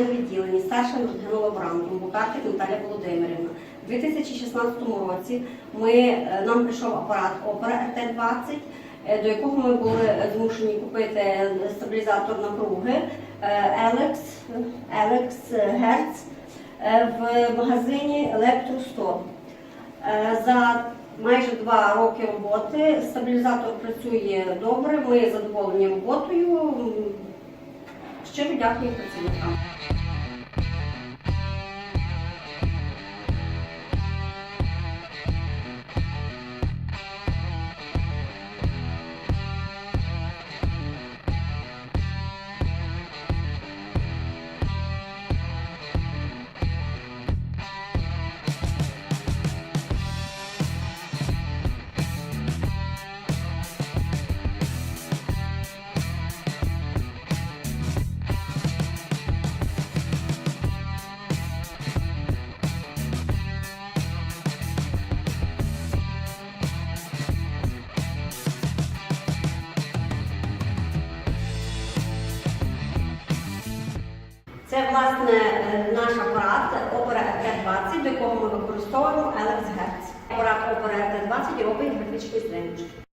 рентген-відділенні старшим рентгенолаборантом Букатик Наталя Володимирівна. У 2016 році ми, е, нам прийшов апарат Опера РТ-20, е, до якого ми були змушені купити стабілізатор напруги е, Елекс, Елекс Герц в магазині Електростор. Е, За майже два роки роботи стабілізатор працює добре. Ми задоволені роботою. Щиро дякую працівникам. Це власне е, наш апарат Opera т 20 до якого ми використовуємо Елекс Герц. Апарат Opera т 20 робить графічні стрімочку.